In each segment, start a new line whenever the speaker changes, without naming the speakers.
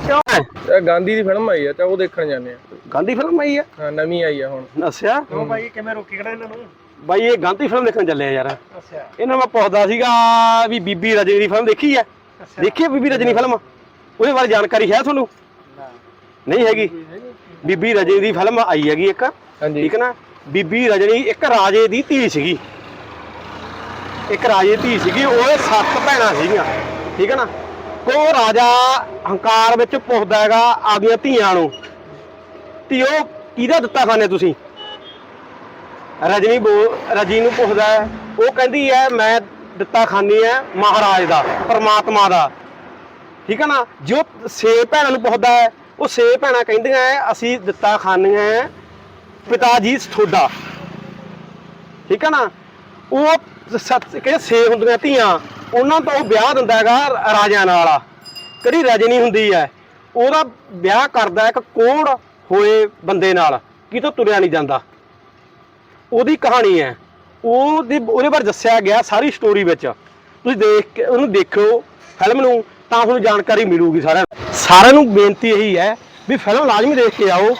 ਇਹ ਗਾਂਧੀ ਦੀ ਫਿਲਮ ਆਈ ਆ ਤਾਂ ਉਹ ਦੇਖਣ ਜਾਂਦੇ ਆ।
ਗਾਂਧੀ ਫਿਲਮ ਆਈ ਆ?
ਹਾਂ ਨਵੀਂ ਆਈ ਆ ਹੁਣ।
ਅੱਛਾ।
ਕਿਉਂ ਭਾਈ ਕਿਵੇਂ ਰੋਕੀ ਖੜਾ ਇਹਨਾਂ ਨੂੰ?
ਬਾਈ ਇਹ ਗਾਂਧੀ ਫਿਲਮ ਦੇਖਣ ਚੱਲੇ ਆ ਯਾਰ।
ਅੱਛਾ।
ਇਹਨਾਂ ਮੈਂ ਪੁੱਛਦਾ ਸੀਗਾ ਵੀ ਬੀਬੀ ਰਜਨੀ ਦੀ ਫਿਲਮ ਦੇਖੀ ਆ? ਦੇਖੀ ਆ ਬੀਬੀ ਰਜਨੀ ਫਿਲਮ? ਉਹਦੇ ਬਾਰੇ ਜਾਣਕਾਰੀ ਹੈ ਤੁਹਾਨੂੰ? ਨਹੀਂ ਹੈਗੀ। ਬੀਬੀ ਰਜਨੀ ਦੀ ਫਿਲਮ ਆਈ ਹੈਗੀ ਇੱਕ।
ਹਾਂਜੀ।
ਠੀਕ ਨਾ? ਬੀਬੀ ਰਜਨੀ ਇੱਕ ਰਾਜੇ ਦੀ ਧੀ ਸੀਗੀ। ਇੱਕ ਰਾਜੇ ਦੀ ਧੀ ਸੀਗੀ ਉਹਦੇ ਸੱਤ ਭੈਣਾਂ ਸੀਗੀਆਂ। ਠੀਕ ਹੈ ਨਾ? ਉਹ ਰਾਜਾ ਹੰਕਾਰ ਵਿੱਚ ਪੁੱਛਦਾ ਹੈਗਾ ਆਪਦੀਆਂ ਧੀਆਂ ਨੂੰ। ਧੀਓ ਕਿਹਦਾ ਦਿੱਤਾ ਖਾਣੇ ਤੁਸੀਂ? ਰਜਨੀ ਬੋਲ ਰਜੀ ਨੂੰ ਪੁੱਛਦਾ ਹੈ। ਉਹ ਕਹਿੰਦੀ ਹੈ ਮੈਂ ਦਿੱਤਾ ਖਾਨੀ ਹੈ ਮਹਾਰਾਜ ਦਾ ਪਰਮਾਤਮਾ ਦਾ। ਠੀਕ ਹੈ ਨਾ? ਜੋ ਛੇ ਭੈਣਾਂ ਨੂੰ ਪੁੱਛਦਾ ਹੈ ਉਹ ਛੇ ਭੈਣਾਂ ਕਹਿੰਦੀਆਂ ਹੈ, ਅਸੀਂ ਦਿੱਤਾ ਖਾਨੀਆਂ ਹੈ ਪਿਤਾ ਜੀ ਤੁਹਾਡਾ। ਠੀਕ ਹੈ ਨਾ? ਉਹ ਸੱਤ ਕਿ ਛੇ ਹੁੰਦੀਆਂ ਧੀਆਂ। ਉਹਨਾਂ ਤੋਂ ਉਹ ਵਿਆਹ ਦਿੰਦਾ ਹੈਗਾ ਰਾਜਿਆਂ ਨਾਲ। ਕਿਹੜੀ ਰਜਨੀ ਹੁੰਦੀ ਹੈ। ਉਹਦਾ ਵਿਆਹ ਕਰਦਾ ਇੱਕ ਕੋੜ ਹੋਏ ਬੰਦੇ ਨਾਲ ਕਿਤੋਂ ਤੁਰਿਆ ਨਹੀਂ ਜਾਂਦਾ। ਉਹਦੀ ਕਹਾਣੀ ਹੈ। ਉਹਦੇ ਉਹਦੇ ਬਾਰੇ ਦੱਸਿਆ ਗਿਆ ਸਾਰੀ ਸਟੋਰੀ ਵਿੱਚ। ਤੁਸੀਂ ਦੇਖ ਕੇ, ਉਹਨੂੰ ਦੇਖਿਓ ਫਿਲਮ ਨੂੰ, ਤਾਂ ਤੁਹਾਨੂੰ ਜਾਣਕਾਰੀ ਮਿਲੂਗੀ ਸਾਰਿਆਂ ਨੂੰ। ਸਾਰਿਆਂ ਨੂੰ ਬੇਨਤੀ ਇਹੀ ਹੈ ਵੀ ਫਿਲਮ ਲਾਜ਼ਮੀ ਦੇਖ ਕੇ ਆਓ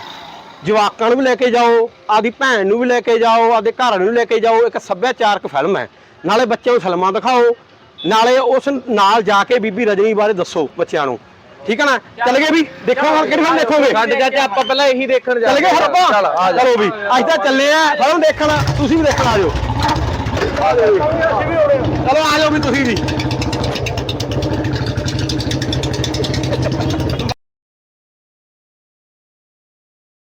ਜਵਾਕਾਂ ਨੂੰ ਵੀ ਲੈ ਕੇ ਜਾਓ ਆਦੀ ਭੈਣ ਨੂੰ ਵੀ ਲੈ ਕੇ ਜਾਓ ਆਦੇ ਘਰ ਨੂੰ ਵੀ ਲੈ ਕੇ ਜਾਓ। ਇੱਕ ਸੱਭਿਆਚਾਰਕ ਫਿਲਮ ਹੈ। ਨਾਲੇ ਬੱਚਿਆਂ ਨੂੰ ਫਿਲਮਾਂ ਦਿਖਾਓ ਨਾਲੇ ਉਸ ਨਾਲ ਜਾ ਕੇ ਬੀਬੀ ਰਜਨੀ ਬਾਰੇ ਦੱਸੋ ਬੱਚਿਆਂ ਨੂੰ। ਠੀਕ ਹੈ ਨਾ? ਚੱਲ ਗਏ ਵੀ? ਦੇਖੋ ਹੁਣ ਕਿਹੜੀ ਫਿਲਮ ਦੇਖੋਗੇ?
ਛੱਡ ਚਾਚਾ ਆਪਾਂ ਪਹਿਲਾਂ ਇਹੀ ਦੇਖਣ
ਚੱਲ ਗਏ ਫਿਰ ਆਪਾਂ
ਜਾ।
ਚਲੋ ਵੀ ਅੱਜ ਤਾਂ ਚੱਲੇ ਆ ਫਿਲਮ ਦੇਖਣ ਤੁਸੀਂ ਵੀ ਦੇਖਣ ਆ ਜਾਓ। ਚਲੋ ਆ ਜਾਓ ਵੀ ਤੁਸੀਂ ਵੀ।